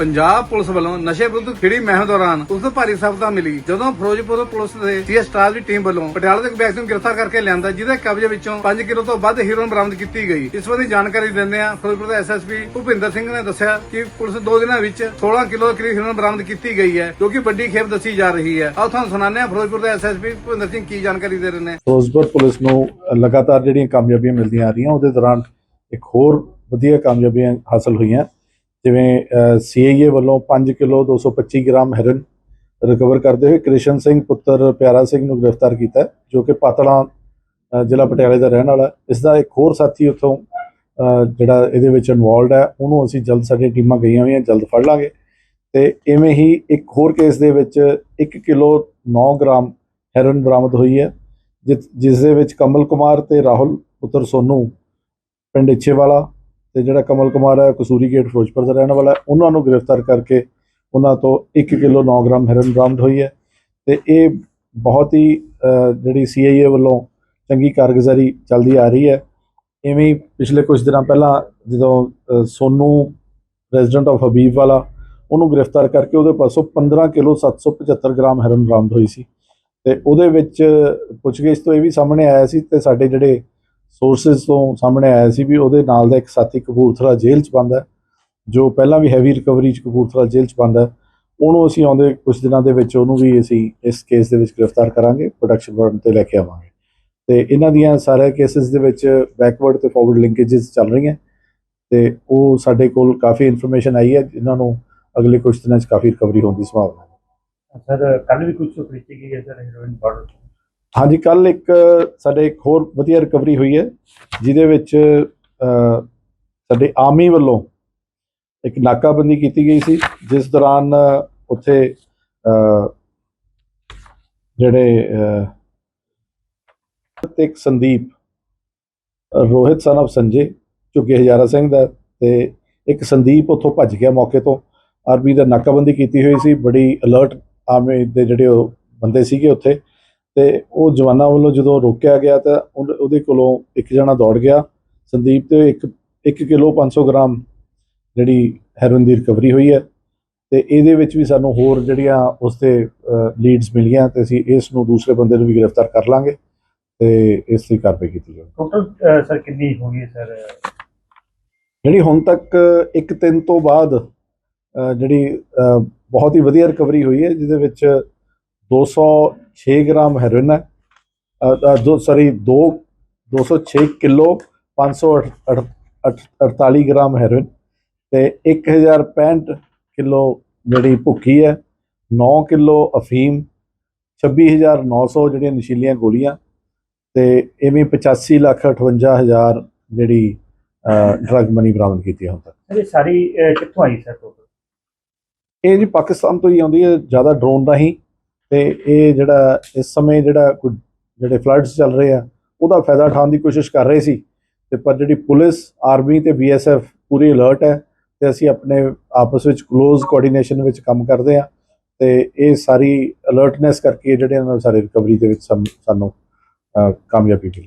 Punjab police ਵੱਲੋਂ ਨਸ਼ੇ ਵਿਰੁੱਧ ਖਿੜੀ ਮੁਹਿੰਮ ਦੌਰਾਨ ਉਸ ਨੂੰ ਭਾਰੀ ਸਫਲਤਾ ਮਿਲੀ। ਜਦੋਂ ਫਿਰੋਜ਼ਪੁਰ ਪੁਲਿਸ ਦੇ ਸੀਐਸ ਸਟਾਫ ਦੀ ਟੀਮ ਵੱਲੋਂ ਪਟਿਆਲਾ ਦੇ ਵਿਅਕਤੀ ਨੂੰ ਗ੍ਰਿਫਤਾਰ ਕਰਕੇ ਲਿਆਂਦਾ, ਜਿਹਦੇ ਕਬਜ਼ੇ ਵਿੱਚੋਂ 5 ਕਿਲੋ ਤੋਂ ਵੱਧ ਹੀਰੋਇਨ ਬਰਾਮਦ ਕੀਤੀ ਗਈ। ਇਸ ਸੰਬੰਧੀ ਜਾਣਕਾਰੀ ਦਿੰਦੇ ਆ ਫਿਰੋਜ਼ਪੁਰ ਦੇ ਐਸਐਸਪੀ ਭੁਪਿੰਦਰ ਸਿੰਘ ਨੇ ਦੱਸਿਆ ਕਿ ਪੁਲਿਸ ਦੋ ਦਿਨਾਂ ਵਿੱਚ 16 ਕਿਲੋ ਦੇ ਕਰੀਬ ਹੀਰੋਇਨ ਬਰਾਮਦ ਕੀਤੀ ਗਈ ਹੈ, ਜੋ ਕਿ ਵੱਡੀ ਖੇਪ ਦੱਸੀ ਜਾ ਰਹੀ ਹੈ। ਆਓ ਤੁਹਾਨੂੰ ਸੁਣਾਉਂਦੇ ਆ ਫਿਰੋਜ਼ਪੁਰ ਦੇ ਐਸਐਸਪੀ ਭੁਪਿੰਦਰ ਸਿੰਘ ਕੀ ਜਾਣਕਾਰੀ ਦੇ ਰਹੇ ਨੇ। ਫਿਰੋਜ਼ਪੁਰ ਪੁਲਿਸ ਨੂੰ ਲਗਾਤਾਰ ਜਿਹੜੀਆਂ ਕਾਮਯਾਬੀਆਂ ਮਿਲਦੀਆਂ ਆ ਰਹੀਆਂ, ਉਹਦੇ ਦੌਰਾਨ ਇੱਕ ਹੋਰ ਵਧੀਆ ਕਾਮਯਾਬੀਆਂ ਹਾਸਲ ਹੋਈਆਂ। ਜਿਵੇਂ ਸੀਆਈਏ ਵੱਲੋਂ 5 ਕਿਲੋ 225 ਗ੍ਰਾਮ ਹੈਰਨ ਰਿਕਵਰ ਕਰਦੇ ਹੋਏ ਕ੍ਰਿਸ਼ਨ ਸਿੰਘ ਪੁੱਤਰ ਪਿਆਰਾ ਸਿੰਘ ਨੂੰ ਗ੍ਰਿਫਤਾਰ ਕੀਤਾ ਜੋ ਕਿ ਪਾਤਲਾ ਜ਼ਿਲ੍ਹਾ ਪਟਿਆਲੇ ਦਾ ਰਹਿਣ ਵਾਲਾ ਇਸ ਦਾ ਇੱਕ ਹੋਰ ਸਾਥੀ ਉੱਥੋਂ ਜਿਹੜਾ ਇਹਦੇ ਵਿੱਚ ਇਨਵੋਲਡ ਹੈ, ਉਹਨੂੰ ਅਸੀਂ ਜਲਦ ਸਾਡੀਆਂ ਟੀਮਾਂ ਗਈਆਂ ਹੋਈਆਂ, ਜਲਦ ਫੜ ਲਾਂਗੇ। ਤੇ ਇਵੇਂ ਹੀ ਇੱਕ ਹੋਰ ਕੇਸ ਦੇ ਵਿੱਚ 1 ਕਿਲੋ 9 ਗ੍ਰਾਮ ਹੈਰਨ ਬਰਾਮਦ ਹੋਈ ਹੈ ਜਿਸ ਜਿਸ ਦੇ ਵਿੱਚ ਕਮਲ ਕੁਮਾਰ ਤੇ ਰਾਹੁਲ ਪੁੱਤਰ ਸੋਨੂ, ਪਿੰਡ ਇੱਛੇਵਾਲਾ ਤੇ ਜਿਹੜਾ ਕਮਲ ਕੁਮਾਰ ਹੈ ਕਸੂਰੀ ਗੇਟ ਫਿਰੋਜ਼ਪੁਰ ਦਾ ਰਹਿਣ ਵਾਲਾ ਉਹਨਾਂ ਨੂੰ ਗ੍ਰਿਫਤਾਰ ਕਰਕੇ ਉਹਨਾਂ ਤੋਂ 1 ਕਿਲੋ 9 ਗ੍ਰਾਮ ਹੈਰਨ ਬਰਾਮਦ ਹੋਈ ਹੈ। ਤੇ ਇਹ ਬਹੁਤ ਹੀ ਅ, ਜਿਹੜੀ ਸੀਆਈਏ ਵੱਲੋਂ ਚੰਗੀ ਕਾਰਗੁਜ਼ਾਰੀ ਚੱਲਦੀ ਆ ਰਹੀ ਹੈ। ਇਵੇਂ ਪਿਛਲੇ ਕੁਝ ਦਿਨਾਂ ਪਹਿਲਾਂ ਜਦੋਂ ਅ, ਸੋਨੂ ਰੈਜ਼ੀਡੈਂਟ ਆਫ ਹਬੀਬ ਵਾਲਾ ਉਹਨੂੰ ਗ੍ਰਿਫਤਾਰ ਕਰਕੇ ਉਹਦੇ ਪਾਸੋਂ 15 ਕਿਲੋ 775 ਗ੍ਰਾਮ ਹੈਰਨ ਬਰਾਮਦ ਹੋਈ ਸੀ। ਤੇ ਉਹਦੇ ਵਿੱਚ ਪੁੱਛਗਿੱਛ ਤੋਂ ਇਹ ਵੀ ਸਾਹਮਣੇ ਆਇਆ ਸੀ ਤੇ ਸਾਡੇ ਜਿਹੜੇ ਸੋਰਸਸ ਤੋਂ ਸਾਹਮਣੇ ਆਇਆ ਸੀ ਵੀ ਉਹਦੇ ਨਾਲ ਦਾ ਇੱਕ ਸਾਥੀ ਕਪੂਰਥਲਾ ਜੇਲ੍ਹ 'ਚ ਬੰਦ ਹੈ, ਜੋ ਪਹਿਲਾਂ ਵੀ ਹੈਵੀ ਰਿਕਵਰੀ 'ਚ ਕਪੂਰਥਲਾ ਜੇਲ੍ਹ 'ਚ ਬੰਦ ਹੈ। ਉਹਨੂੰ ਅਸੀਂ ਆਉਂਦੇ ਕੁਝ ਦਿਨਾਂ ਦੇ ਵਿੱਚ ਉਹਨੂੰ ਵੀ ਅਸੀਂ ਇਸ ਕੇਸ ਦੇ ਵਿੱਚ ਗ੍ਰਿਫਤਾਰ ਕਰਾਂਗੇ ਪ੍ਰੋਡਕਸ਼ਨ ਵਾਰੰਟ ਤੇ ਲੈ ਕੇ ਆਵਾਂਗੇ। ਤੇ ਇਹਨਾਂ ਦੀਆਂ ਸਾਰੇ ਕੇਸਿਸ ਦੇ ਵਿੱਚ ਬੈਕਵਰਡ ਤੇ ਫਾਰਵਰਡ ਲਿੰਕੇजेस ਚੱਲ ਰਹੀਆਂ ਤੇ ਉਹ ਸਾਡੇ ਕੋਲ ਕਾਫੀ ਇਨਫੋਰਮੇਸ਼ਨ ਆਈ ਹੈ, ਜਿਨ੍ਹਾਂ ਨੂੰ ਅਗਲੇ ਕੁਝ ਦਿਨਾਂ 'ਚ ਕਾਫੀ ਰਿਕਵਰੀ ਹੋਣ ਦੀ ਸੰਭਾਵਨਾ ਹੈ। ਸਰ ਕੱਲ ਵੀ ਕੁਝ ਖਰੀਦੀ ਗਈ ਹੈ ਸਰ ਹੀਰੋਇਨ ਪਾਊਡਰ ਹਾਂਜੀ ਕੱਲ ਇੱਕ, ਸਾਡੇ ਇੱਕ ਹੋਰ ਵਧੀਆ ਰਿਕਵਰੀ ਹੋਈ ਹੈ, ਜਿਹਦੇ ਵਿੱਚ ਸਾਡੇ ਆਰਮੀ ਵੱਲੋਂ ਇੱਕ ਨਾਕਾਬੰਦੀ ਕੀਤੀ ਗਈ ਸੀ, ਜਿਸ ਦੌਰਾਨ ਉੱਥੇ ਜਿਹੜੇ ਇੱਕ ਸੰਦੀਪ ਰੋਹਿਤ ਸਨ of ਸੰਜੇ, ਝੁੱਗੇ ਹਜ਼ਾਰਾ ਸਿੰਘ ਦਾ, ਤੇ ਇੱਕ ਸੰਦੀਪ ਉੱਥੋਂ ਭੱਜ ਗਿਆ ਮੌਕੇ ਤੋਂ ਆਰਮੀ ਦਾ ਨਾਕਾਬੰਦੀ ਕੀਤੀ ਹੋਈ ਸੀ, ਬੜੀ ਅਲਰਟ ਆਰਮੀ ਦੇ ਜਿਹੜੇ ਉਹ ਬੰਦੇ ਸੀਗੇ ਉੱਥੇ ਤੇ ਉਹ ਜਵਾਨਾਂ ਵੱਲੋਂ ਜਦੋਂ ਰੋਕਿਆ ਗਿਆ ਤਾਂ ਉਹਦੇ ਕੋਲੋਂ ਇੱਕ ਜਣਾ ਦੌੜ ਗਿਆ। ਸੰਦੀਪ ਤੇ ਇੱਕ 1 ਕਿਲੋ 500 ਗ੍ਰਾਮ ਜਿਹੜੀ ਹੈਰੋਇਨ ਦੀ ਰਿਕਵਰੀ ਹੋਈ ਹੈ ਤੇ ਇਹਦੇ ਵਿੱਚ ਵੀ ਸਾਨੂੰ ਹੋਰ ਜਿਹੜੀਆਂ ਉਸ ਤੇ ਲੀਡਸ ਮਿਲੀਆਂ ਤੇ ਅਸੀਂ ਇਸ ਨੂੰ ਦੂਸਰੇ ਬੰਦੇ ਨੂੰ ਵੀ ਗ੍ਰਿਫਤਾਰ ਕਰ ਲਾਂਗੇ ਤੇ ਇਸ ਦੀ ਕਾਰਵਾਈ ਕੀਤੀ ਜਾਵੇ ਟੋਟਲ ਸਰ ਕਿੰਨੀ ਹੋ ਗਈ ਸਰ ਜਿਹੜੀ ਹੁਣ ਤੱਕ ਇੱਕ ਦਿਨ ਤੋਂ ਬਾਅਦ ਜਿਹੜੀ ਬਹੁਤ ਹੀ ਵਧੀਆ ਰਿਕਵਰੀ ਹੋਈ ਹੈ ਜਿਹਦੇ ਵਿੱਚ 206 ਗ੍ਰਾਮ ਹੈਰੋਇਨ ਹੈ। ਦੋ ਸੌਰੀ 2 206 ਕਿਲੋ 548 ਗ੍ਰਾਮ ਹੈਰੋਇਨ ਤੇ 1065 ਕਿਲੋ ਜਿਹੜੀ ਭੁੱਕੀ ਹੈ 9 ਕਿਲੋ ਅਫੀਮ 26900 ਜਿਹੜੀਆਂ ਨਸ਼ੀਲੀਆਂ ਗੋਲੀਆਂ ਤੇ ਇਵੇਂ 85 ਲੱਖ 58 ਹਜ਼ਾਰ ਜਿਹੜੀ ਡਰਗ ਮਨੀ ਬਰਾਮਦ ਕੀਤੀ ਹੁਣ ਤੱਕ। ਇਹ ਸਾਰੀ ਕਿੱਥੋਂ ਆਈ ਸਰ ਟੋਟਲ ਇਹ ਜੀ ਪਾਕਿਸਤਾਨ ਤੋਂ ਹੀ ਆਉਂਦੀ ਹੈ ਜ਼ਿਆਦਾ ਡਰੋਨ ਰਾਹੀਂ। ਤੇ ਇਹ ਜਿਹੜਾ ਇਸ ਸਮੇਂ ਜਿਹੜਾ ਕੋਈ ਜਿਹੜੇ ਫਲੱਡਸ ਚੱਲ ਰਹੇ ਆ ਉਹਦਾ ਫਾਇਦਾ ਉਠਾਉਣ ਦੀ ਕੋਸ਼ਿਸ਼ ਕਰ ਰਹੇ ਸੀ। ਤੇ ਪਰ ਜਿਹੜੀ ਪੁਲਿਸ ਆਰਮੀ ਤੇ ਬੀਐਸਐਫ ਪੂਰੀ ਅਲਰਟ ਹੈ ਤੇ ਅਸੀਂ ਆਪਣੇ ਆਪਸ ਵਿੱਚ ক্লোਜ਼ ਕੋਆਰਡੀਨੇਸ਼ਨ ਵਿੱਚ ਕੰਮ ਕਰਦੇ ਆ ਤੇ ਇਹ ਸਾਰੀ ਅਲਰਟਨੈਸ ਕਰਕੇ ਜਿਹੜੇ ਇਹਨਾਂ ਨੂੰ ਸਾਰੀ ਰਿਕਵਰੀ ਦੇ ਵਿੱਚ ਸਾਨੂੰ ਸਾਨੂੰ, ਕਾਮਯਾਬੀ ਮਿਲੀ।